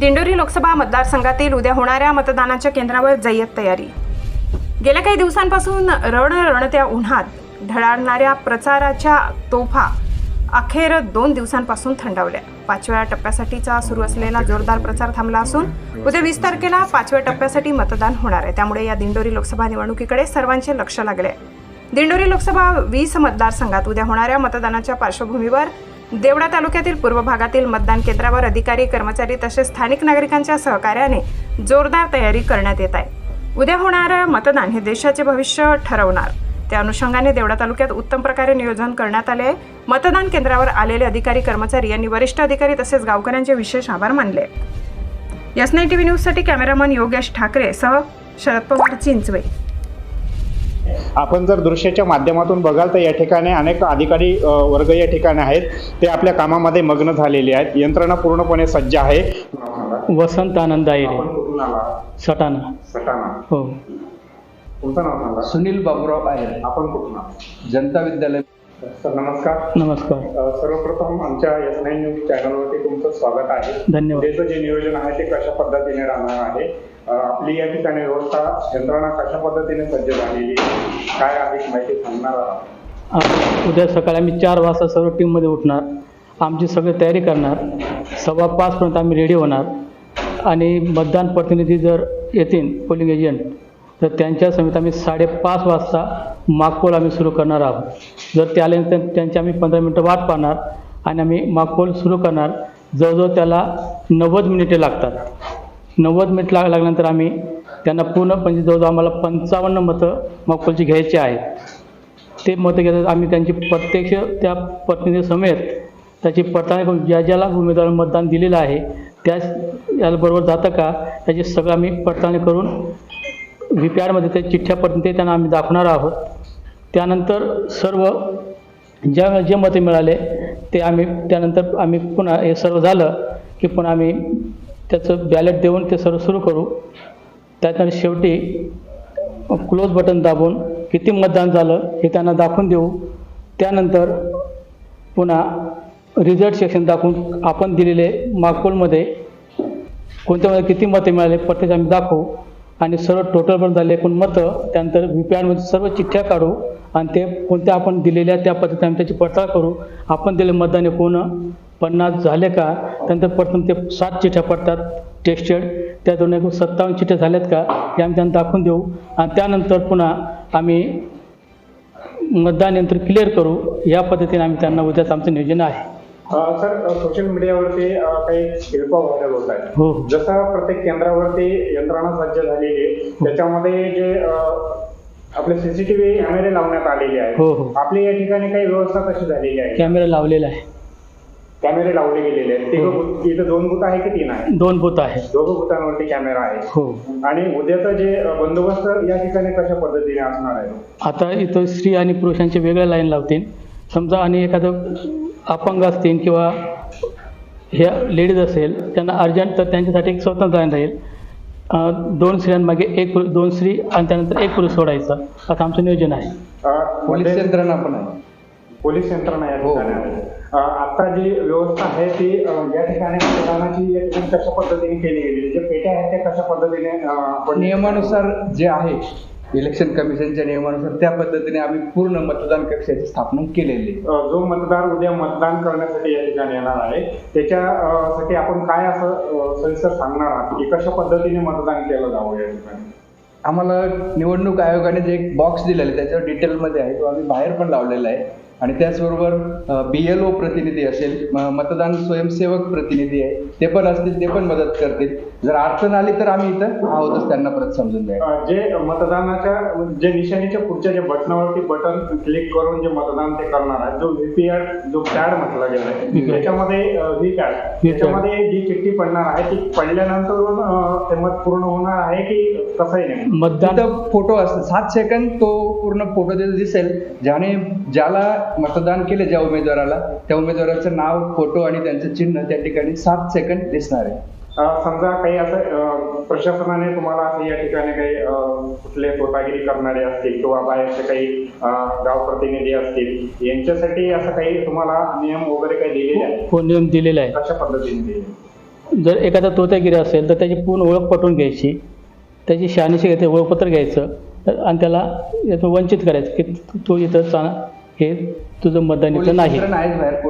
दिंडोरी लोकसभा मतदारसंघातील उद्या होणाऱ्या मतदानाच्या केंद्रावर जय्यत तयारी. गेल्या काही दिवसांपासून रण रणत्या उन्हात ढळाळणाऱ्या प्रचाराच्या तोफा अखेर दोन दिवसांपासून थंडावल्या. पाचव्या टप्प्यासाठीचा सुरू असलेला जोरदार प्रचार थांबला असून उद्या वीस तारखेला पाचव्या टप्प्यासाठी मतदान होणार आहे. त्यामुळे या दिंडोरी लोकसभा निवडणुकीकडे सर्वांचे लक्ष लागले दिंडोरी लोकसभा वीस मतदारसंघात उद्या होणाऱ्या मतदानाच्या पार्श्वभूमीवर देवडा तालुक्यातील पूर्व भागातील मतदान केंद्रावर अधिकारी कर्मचारी तसेच स्थानिक नागरिकांच्या सहकार्याने जोरदार तयारी करण्यात येत आहे. उद्या होणारं मतदान हे देशाचे भविष्य ठरवणार. त्या अनुषंगाने देवडा तालुक्यात उत्तम प्रकारे नियोजन करण्यात आले आहे. मतदान केंद्रावर आलेले अधिकारी कर्मचारी यांनी वरिष्ठ अधिकारी तसेच गावकऱ्यांचे विशेष आभार मानले यस नाईन टी व्ही न्यूजसाठी कॅमेरामन योगेश ठाकरे सह शरद पवार चिंचवे. आपण जर दृश्याच्या माध्यमातून बघाल तर या ठिकाणी अनेक अधिकारी वर्ग या ठिकाणी आहेत. ते आपल्या कामामध्ये मग्न झालेले आहेत. यंत्रणा पूर्णपणे सज्ज आहे. वसंत आनंद आला सटाणा. सटाणा. हो. तुमचं नाव सांगा. सुनील बाबूराव आहे आपण कुठून जनता विद्यालय. सर नमस्कार. नमस्कार. सर्वप्रथम आमच्या एस नाईन न्यूज चॅनलवरती तुमचं स्वागत आहे. धन्यवाद. उद्याचं जे नियोजन आहे ते कशा पद्धतीने राहणार आहे? आपली या ठिकाणी व्यवस्था यंत्रणा कशा पद्धतीने सज्ज झालेली आहे? काय अधिक माहिती सांगणार आहात? उद्या सकाळी आम्ही चार वाजता सर्व टीममध्ये उठणार. आमची सगळी तयारी करणार. सव्वा पाचपर्यंत आम्ही रेडी होणार. आणि मतदान प्रतिनिधी जर येतील पोलिंग एजंट तर त्यांच्या समेत आम्ही साडेपाच वाजता मागपोल आम्ही सुरू करणार आहोत. जर ते आल्यानंतर त्यांची आम्ही पंधरा मिनटं वाट पाहणार आणि आम्ही मागपोल सुरू करणार. जवळजवळ त्याला नव्वद मिनिटे लागतात. नव्वद मिनिट लाग लागल्यानंतर आम्ही त्यांना पूर्ण म्हणजे जवळजवळ आम्हाला पंचावन्न मतं मागपोलची घ्यायची आहेत. ते मतं घेतात आम्ही त्यांची प्रत्यक्ष त्या प्रतिनिधीसमेत त्याची पडताळणी करून ज्या ज्याला उमेदवार मतदान दिलेलं आहे त्याच याबरोबर जातं का? त्याची सगळं आम्ही पडताळणी करून व्ही पी आरमध्ये त्या चिठ्ठ्या पद्धती त्यांना आम्ही दाखवणार आहोत. त्यानंतर सर्व ज्या जे मते मिळाले ते आम्ही त्यानंतर आम्ही पुन्हा हे सर्व झालं की पुन्हा आम्ही त्याचं बॅलेट देऊन ते सर्व सुरू करू. त्यानंतर शेवटी क्लोज बटन दाबून किती मतदान झालं हे त्यांना दाखवून देऊ. त्यानंतर पुन्हा रिझल्ट सेक्शन दाखवून आपण दिलेले मागपोलमध्ये कोणत्या किती मते मिळाले प्रत्येक आम्ही दाखवू. आणि सर्व टोटल पण झाले. एकूण मतं त्यानंतर व्ही पी आरमध्ये सर्व चिठ्ठ्या काढू आणि ते कोणत्या आपण दिलेल्या त्या पद्धतीने आम्ही त्याची पडताळ करू. आपण दिले मतदान एकूण पन्नास झाले का? त्यानंतर प्रथम ते सात चिठ्ठ्या पडतात टेस्टेड त्यातून एकूण सत्तावन्न चिठ्ठ्या झाल्यात का? हे आम्ही त्यांना दाखवून देऊ. आणि त्यानंतर पुन्हा आम्ही मतदान यंत्र क्लिअर करू. या पद्धतीने आम्ही त्यांना उद्याच आमचं नियोजन आहे. सर सोशल मीडियावरती काही शिल्प व्हायरल होत आहेत. हो. जसं प्रत्येक केंद्रावरती यंत्रणा सज्ज झालेली आहे त्याच्यामध्ये जे आपले सीसीटीव्ही कॅमेरे लावण्यात आलेले आहेत. हो हो. आपली या ठिकाणी काही व्यवस्था कशी झालेली आहे? कॅमेरा लावलेला आहे. कॅमेरे लावले गेलेले आहेत. हो. इथं दोन बुथ आहे की तीन आहे? दोन बूथ आहे. दोघं बुथांवरती कॅमेरा आहे. हो. आणि उद्याचं जे बंदोबस्त या ठिकाणी कशा पद्धतीने असणार आहे? आता इथं स्त्री आणि पुरुषांचे वेगळ्या लाईन लावतील. समजा आणि एखादं अपंग असतील किंवा ह्या लेडीज असेल त्यांना अर्जंट तर त्यांच्यासाठी एक स्वतंत्र लाईन राहील. दोन स्त्रियांमागे एक पुरुष दोन स्त्री आणि त्यानंतर एक पुरुष सोडायचा. असं आमचं नियोजन आहे. पोलीस यंत्रणा पण आहे. पोलीस यंत्रणा या हो. ठिकाणी आता जी व्यवस्था आहे ती या ठिकाणी मतदानाची या ठिकाणी कशा पद्धतीने केली गेली? जे पेट्या आहेत त्या कशा पद्धतीने नियमानुसार जे आहे इलेक्शन कमिशनच्या नियमानुसार त्या पद्धतीने आम्ही पूर्ण मतदान कक्षाची स्थापना केलेली आहे. अ, जो मतदार उद्या मतदान करण्यासाठी या ठिकाणी येणार आहे त्याच्या अ, साठी आपण काय असं अ, सविस्तर सांगणार आहात? की कशा पद्धतीने मतदान केलं जावं या ठिकाणी? आम्हाला निवडणूक आयोगाने जे एक बॉक्स दिलेला आहे त्याच्यावर डिटेलमध्ये आहे तो आम्ही बाहेर पण लावलेला आहे. आणि त्याचबरोबर बी एल ओ प्रतिनिधी असेल मतदान स्वयंसेवक प्रतिनिधी आहे ते पण असतील ते पण मदत करतील. जर अडचण आली तर आम्ही इथं आहोतच त्यांना परत समजून द्यायला. अ, जे मतदानाच्या जे निशाणीच्या पुढच्या जे बटनावरती बटन क्लिक करून जे मतदान ते करणार आहे जो व्हीपीआर जो पॅड म्हटला गेला आहे VPAD. त्याच्यामध्ये व्ही पॅड त्याच्यामध्ये जी चिठ्ठी पडणार आहे ती पडल्यानंतर ते मत पूर्ण होणार आहे की कसंही नाही? मतदान फोटो असतो. सात सेकंद तो पूर्ण फोटो दिसेल ज्याने ज्याला मतदान केले ज्या उमेदवाराला त्या उमेदवाराचं नाव फोटो आणि त्यांचं चिन्ह त्या ठिकाणी सात सेकंद दिसणार आहे. अ, समजा काही असं प्रशासनाने तुम्हाला असं या ठिकाणी काही कुठले स्वतःगिरी करणारे असतील किंवा बाहेरचे काही गाव प्रतिनिधी असतील यांच्यासाठी असं काही तुम्हाला नियम वगैरे काही दिलेले आहेत? हो नियम दिलेला आहे कशा पद्धतीने दिले जर एखादा तोत्यागिरी असेल तर त्याची पूर्ण ओळख पटवून घ्यायची. त्याची शहानिशी घ्यायचं ओळखपत्र घ्यायचं. तर- आणि त्याला यातून वंचित करायचं की तू- इथं चा हे तुझं मतदान नाही.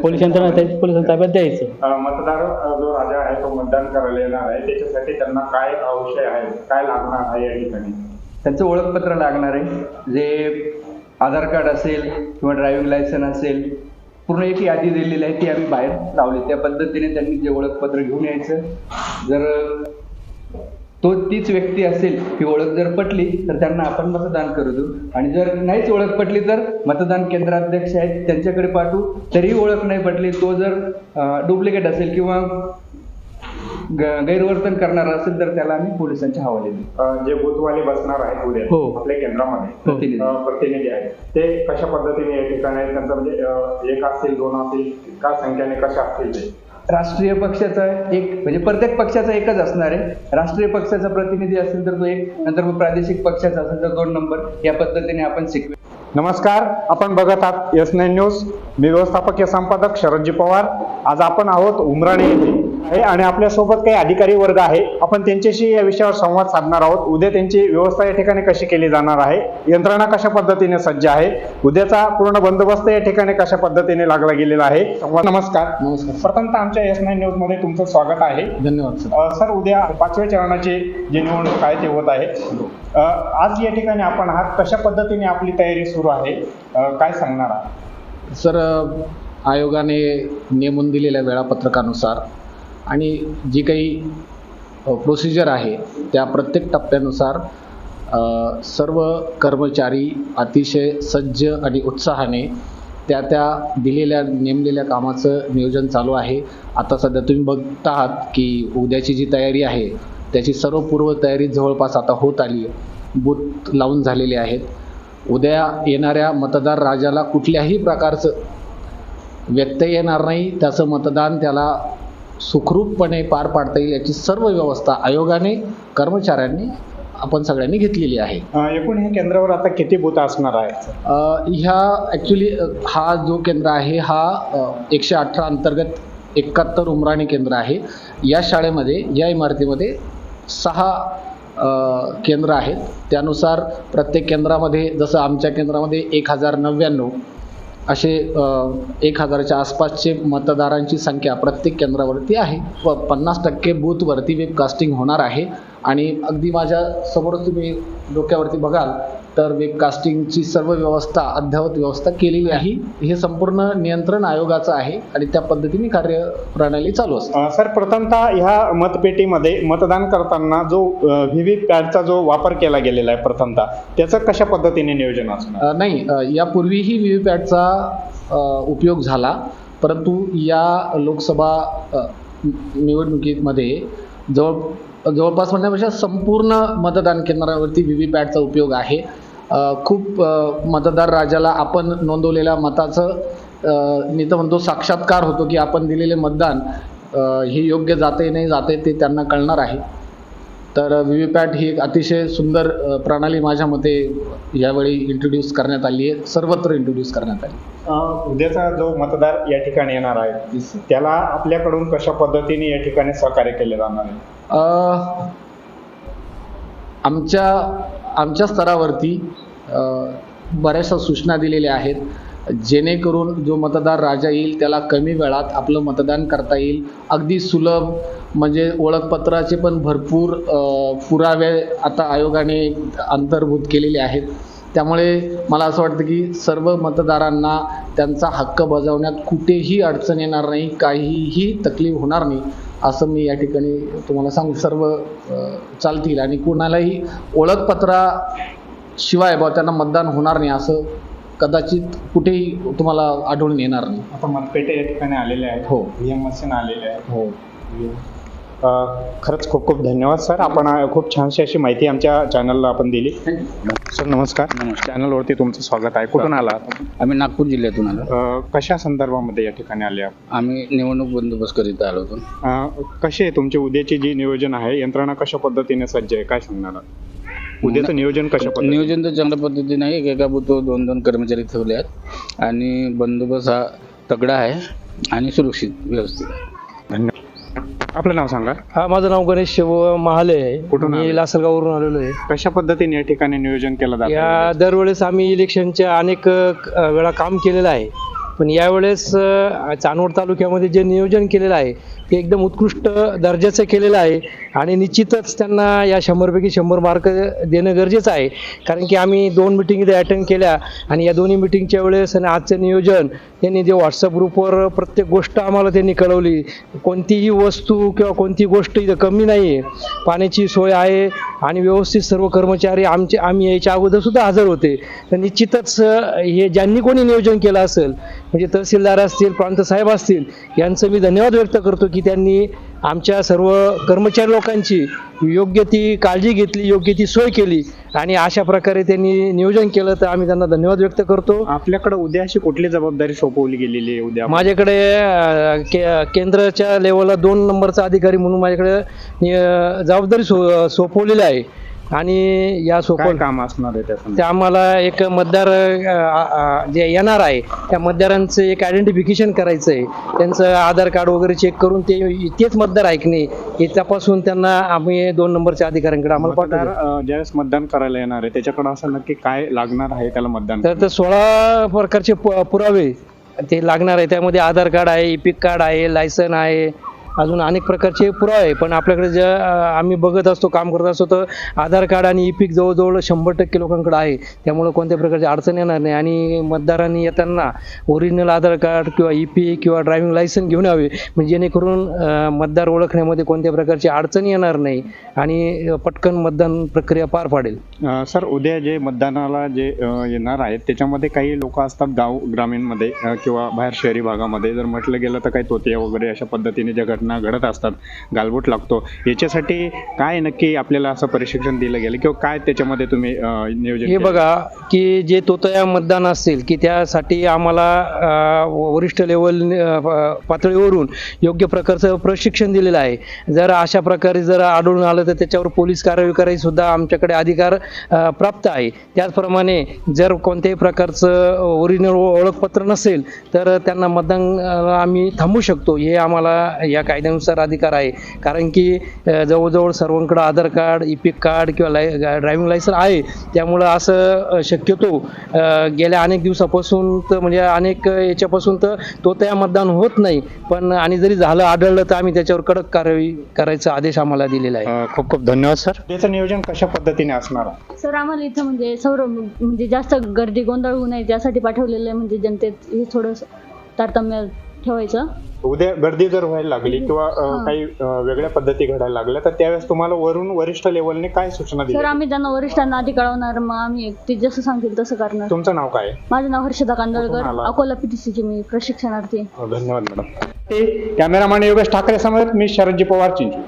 पोलीस यंत्रणा ताब्यात द्यायचं. मतदार जो राजा आहे तो मतदान करायला येणार आहे. त्याच्यासाठी त्यांना काय आवश्यक आहे काय लागणार आहे या ठिकाणी? त्यांचं ओळखपत्र लागणार आहे. जे आधार कार्ड असेल किंवा ड्रायव्हिंग लायसन असेल पूर्ण एक यादी दिलेली आहे ती आम्ही बाहेर लावली. त्या पद्धतीने त्यांनी जे ओळखपत्र घेऊन यायचं. जर तो तीच व्यक्ती असेल ही ओळख जर पटली तर त्यांना आपण मतदान करू देऊ आणि जर नाहीच ओळख पटली तर मतदान केंद्राध्यक्ष आहेत त्यांच्याकडे पाठवू तरीही ओळख नाही पटली तो जर डुप्लिकेट असेल किंवा गैरवर्तन करणारा असेल तर त्याला आम्ही पोलिसांच्या हवाले जे बूथवाले बसणार आहेत उद्या हो. आपल्या केंद्रामध्ये हो. प्रतिनिधी. आहेत ते कशा पद्धतीने या ठिकाणी आहेत त्यांचं म्हणजे एक असतील दोन असतील काय संख्याने कशा असतील ते राष्ट्रीय पक्षाचा एक म्हणजे प्रत्येक पक्षाचा एकच असणार आहे. राष्ट्रीय पक्षाचा प्रतिनिधी असेल तर तो एक नंतर मग प्रादेशिक पक्षाचा असेल तर दोन नंबर. या पद्धतीने आपण शिकवे नमस्कार आपण बघत आहात एस नाईन न्यूज मी व्यवस्थापकीय संपादक शरदजी पवार. आज आपण आहोत उमराणे येथे. आहे आणि आपल्यासोबत काही अधिकारी वर्ग आहे. आपण त्यांच्याशी या विषयावर संवाद साधणार आहोत. उद्या त्यांची व्यवस्था या ठिकाणी कशी केली जाणार आहे? यंत्रणा कशा पद्धतीने सज्ज आहे? उद्याचा पूर्ण बंदोबस्त या ठिकाणी कशा पद्धतीने लागला गेलेला आहे? नमस्कार. नमस्कार. प्रथमतः आमच्या एस नाईन न्यूजमध्ये तुमचं स्वागत आहे. धन्यवाद सर. उद्या पाचव्या चरणाची जी निवडणूक आहे ते होत आहे. आज या ठिकाणी आपण आहात. कशा पद्धतीने आपली तयारी सुरू आहे? काय सांगणार आहात? सर आयोगाने नेमून दिलेल्या वेळापत्रकानुसार आणि जी काही प्रोसिजर आहे त्या प्रत्येक टप्प्यानुसार सर्व कर्मचारी अतिशय सज्ज आणि उत्साहाने त्या त्या दिलेल्या नेमलेल्या कामाचं नियोजन चालू आहे. आता सध्या तुम्ही बघत आहात की उद्याची जी तयारी आहे त्याची सर्व पूर्वतयारी जवळपास आता होत आली आहे. बूथ लावून झालेले आहेत. उद्या येणाऱ्या मतदार राजाला कुठल्याही प्रकारचं व्यत्यय येणार नाही. त्याचं मतदान त्याला सुखरूपपणे पार पाडता येईल याची सर्व व्यवस्था आयोगाने कर्मचाऱ्यांनी आपण सगळ्यांनी घेतलेली आहे. एकूण ह्या केंद्रावर आता किती बूथ असणार आहेत? अ, ह्या ॲक्च्युली हा जो केंद्र आहे हा एकशे अठरा अंतर्गत एकाहत्तर उमराणी केंद्र आहे. या शाळेमध्ये या इमारतीमध्ये सहा केंद्र आहेत. त्यानुसार प्रत्येक केंद्रामध्ये जसं आमच्या केंद्रामध्ये एक हजार नव्याण्णव असे एक हजाराच्या आसपासचे मतदारांची संख्या प्रत्येक केंद्रावरती आहे. व पन्नास टक्के बूथवरती वेबकास्टिंग होणार आहे. आणि अगदी माझ्यासमोर तुम्ही डोक्यावरती बघाल तर वेबकास्टिंगची सर्व व्यवस्था अद्ययावत व्यवस्था केलेली आहे. हे संपूर्ण नियंत्रण आयोगाचं आहे आणि त्या पद्धतीने कार्यप्रणाली चालू असते. सर प्रथमतः ह्या मतपेटीमध्ये मतदान करताना जो व्ही जो वापर केला गेलेला आहे प्रथमतः त्याचं कशा पद्धतीने नियोजन असणार? नाही यापूर्वीही व्ही व्ही पॅटचा उपयोग झाला परंतु या लोकसभा निवडणुकीमध्ये जवळ जवळपास म्हणण्यापेक्षा संपूर्ण मतदान केंद्रावरती व्ही व्ही पॅटचा उपयोग आहे. खूप मतदार राजाला आपण नोंदवलेल्या मताचं मी तर म्हणतो साक्षात्कार होतो की आपण दिलेले मतदान हे योग्य जाते नाही जाते ते त्यांना कळणार आहे. तर व्ही व्ही पॅट ही एक अतिशय सुंदर प्रणाली माझ्या मते यावेळी इंट्रोड्यूस करण्यात आली आहे सर्वत्र इंट्रोड्यूस करण्यात आली उद्याचा जो मतदार या ठिकाणी येणार आहे त्याला आपल्याकडून कशा पद्धतीने या ठिकाणी सहकार्य केले जाणार आहे? आमच्या आमच्या स्तरावरती बऱ्याचशा सूचना दिलेल्या आहेत. जेणेकरून जो मतदार राजा येईल त्याला कमी वेळात आपलं मतदान करता येईल. अगदी सुलभ म्हणजे ओळखपत्राचे पण भरपूर पुरावे आता आयोगाने अंतर्भूत केलेले आहेत. त्यामुळे मला असं वाटतं की सर्व मतदारांना त्यांचा हक्क बजावण्यात कुठेही अडचण येणार नाही काहीही तकलीफ होणार नाही असं मी या ठिकाणी तुम्हाला सांगू. सर्व चालतील आणि कोणालाही ओळखपत्राशिवाय बा त्यांना मतदान होणार नाही असं कदाचित कुठेही तुम्हाला आढळून येणार नाही. आता मतपेटे या ठिकाणी आलेले आहेत. हो. व्हीएम मशीन आलेले आहे हो. अ, खरंच खूप खूप धन्यवाद सर. आपण खूप छानशी अशी माहिती आमच्या चॅनलला आपण दिली. सर नमस्कार. नमस्कार. चॅनलवरती तुमचं स्वागत आहे. कुठून आला आम्ही नागपूर जिल्ह्यातून आलो. अ, कशा संदर्भामध्ये या ठिकाणी आले आपण? आम्ही निवडणूक बंदोबस्त करीत आलो होतो. अ, कशी आहे तुमची उद्याची जी नियोजन आहे? यंत्रणा कशा पद्धतीने सज्ज आहे? काय सांगणार आहात? उद्याचं नियोजन कशा पद्धतीने? नियोजन तर चांगल्या पद्धतीने आहे. एका बुथवर दोन दोन कर्मचारी ठेवले आहेत. आणि बंदोबस्त हा तगडा आहे आणि सुरक्षित व्यवस्थित आहे. आपलं नाव सांगा. हा माझं नाव गणेश शिव महाले आहे. कुठून आले? मी लासलगाववरून आलेलो आहे. कशा पद्धतीने या ठिकाणी नियोजन केलं जातं? या दरवेळेस आम्ही इलेक्शनच्या अनेक अ, वेळा काम केलेलं आहे. पण यावेळेस अ, चांदवड तालुक्यामध्ये जे नियोजन केलेलं आहे ते एकदम उत्कृष्ट दर्जाचं केलेलं आहे. आणि निश्चितच त्यांना या शंभरपैकी शंभर मार्क देणं गरजेचं आहे. कारण की आम्ही दोन मिटिंग इथे अटेंड केल्या आणि या दोन्ही मिटिंगच्या वेळेस आणि आजचं नियोजन त्यांनी जे व्हॉट्सअप ग्रुपवर प्रत्येक गोष्ट आम्हाला त्यांनी कळवली. कोणतीही वस्तू किंवा कोणती गोष्ट इथं कमी नाही आहे पाण्याची सोय आहे आणि व्यवस्थित सर्व कर्मचारी आमचे आम्ही यायच्या अगोदरसुद्धा हजर होते. तर निश्चितच हे ज्यांनी कोणी नियोजन केलं असेल म्हणजे तहसीलदार असतील प्रांत साहेब असतील यांचं मी धन्यवाद व्यक्त करतो की त्यांनी आमच्या सर्व कर्मचारी लोकांची योग्य ती काळजी घेतली योग्य ती सोय केली आणि अशा प्रकारे त्यांनी नियोजन केलं तर आम्ही त्यांना धन्यवाद व्यक्त करतो. आपल्याकडे उद्या अशी कुठली जबाबदारी सोपवली गेलेली आहे उद्या? माझ्याकडे के- केंद्राच्या लेवलला दोन नंबरचा अधिकारी म्हणून माझ्याकडे जबाबदारी सो सोपवलेली आहे. आणि या काय सोपव काम असणार आहे त्याचं? ते आम्हाला एक मतदार अ, अ, जे येणार आहे त्या मतदारांचं एक आयडेंटिफिकेशन करायचं आहे त्यांचं आधार कार्ड वगैरे चेक करून ते तेच मतदार आहे की नाही हे तपासून त्यांना आम्ही दोन नंबरच्या अधिकाऱ्यांकडे आम्हाला मतदार अं, ज्यावेळेस मतदान करायला येणार आहे त्याच्याकडे असं नक्की काय लागणार आहे त्याला मतदान तर ते सोळा प्रकारचे पु- पुरावे ते लागणार आहे. त्यामध्ये आधार कार्ड आहे इपिक कार्ड आहे लायसन आहे अजून अनेक प्रकारचे पुरावे आहे पण आपल्याकडे ज्या आम्ही बघत असतो काम करत असतो तर आधार कार्ड आणि ई पीक जवळजवळ शंभर टक्के लोकांकडे आहे. त्यामुळे कोणत्या प्रकारची अडचण येणार नाही. आणि मतदारांनी येताना ओरिजिनल आधार कार्ड किंवा ई पी किंवा ड्रायव्हिंग लायसन घेऊन यावे. म्हणजे जेणेकरून मतदार ओळखण्यामध्ये कोणत्या प्रकारची अडचण येणार नाही आणि पटकन मतदान प्रक्रिया पार पाडेल. सर उद्या जे मतदानाला जे येणार आहेत त्याच्यामध्ये काही लोक असतात गाव ग्रामीणमध्ये किंवा बाहेर शहरी भागामध्ये. जर म्हटलं गेलं तर काही तोते वगैरे अशा पद्धतीने जगत घटना घडत असतात गालबोट लागतो. याच्यासाठी काय नक्की आपल्याला असं प्रशिक्षण दिलं गेलं किंवा काय त्याच्यामध्ये तुम्ही नियोजन हे? बघा की जे तोतया मतदान असेल की त्यासाठी आम्हाला वरिष्ठ लेवल पातळीवरून योग्य प्रकारचं प्रशिक्षण दिलेलं आहे. जर अशा प्रकारे जर आढळून आलं तर त्याच्यावर पोलीस कारवाई करायची सुद्धा आमच्याकडे अधिकार प्राप्त आहे. त्याचप्रमाणे जर कोणत्याही प्रकारचं ओरिजिनल ओळखपत्र नसेल तर त्यांना मतदान आम्ही थांबवू शकतो. हे आम्हाला या कायद्यानुसार अधिकार आहे. कारण की जवळजवळ सर्वांकडे आधार कार्ड इपिक कार्ड किंवा लाय ड्रायव्हिंग लायसन आहे. त्यामुळं असं शक्यतो गेल्या अनेक दिवसापासून तर म्हणजे अनेक याच्यापासून तर तो त्या मतदान होत नाही. पण आणि जरी झालं आढळलं तर आम्ही त्याच्यावर कडक कारवाई करायचा आदेश आम्हाला दिलेला आहे. खूप खूप धन्यवाद सर. त्याचं नियोजन कशा पद्धतीने असणार सर आम्हाला इथं म्हणजे सर्व म्हणजे जास्त गर्दी गोंधळ होऊ नये त्यासाठी पाठवलेलं आहे म्हणजे जनतेत हे थोडं तारतम्य ठेवायचं उद्या गर्दी जर व्हायला लागली किंवा अं. काही अं, वेगळ्या पद्धती घडायला लागल्या तर त्यावेळेस तुम्हाला वरून वरिष्ठ लेवलने काय सूचना सर दिली आम्ही त्यांना वरिष्ठांना आधी कळवणार मग आम्ही ते जसं सांगतील तसं करणार तुमचं नाव काय आहे? माझं नाव हर्षदा कुठून कांदळकर आला? अकोला पीटीसीची मी प्रशिक्षणार्थी आहे. धन्यवाद मॅडम कॅमेरामॅन योगेश ठाकरे समवेत मी शरदजी पवार चिंचू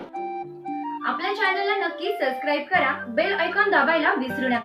आपल्या चॅनलला नक्की सबस्क्राईब करा बेल ऐकॉन दाबायला विसरू नका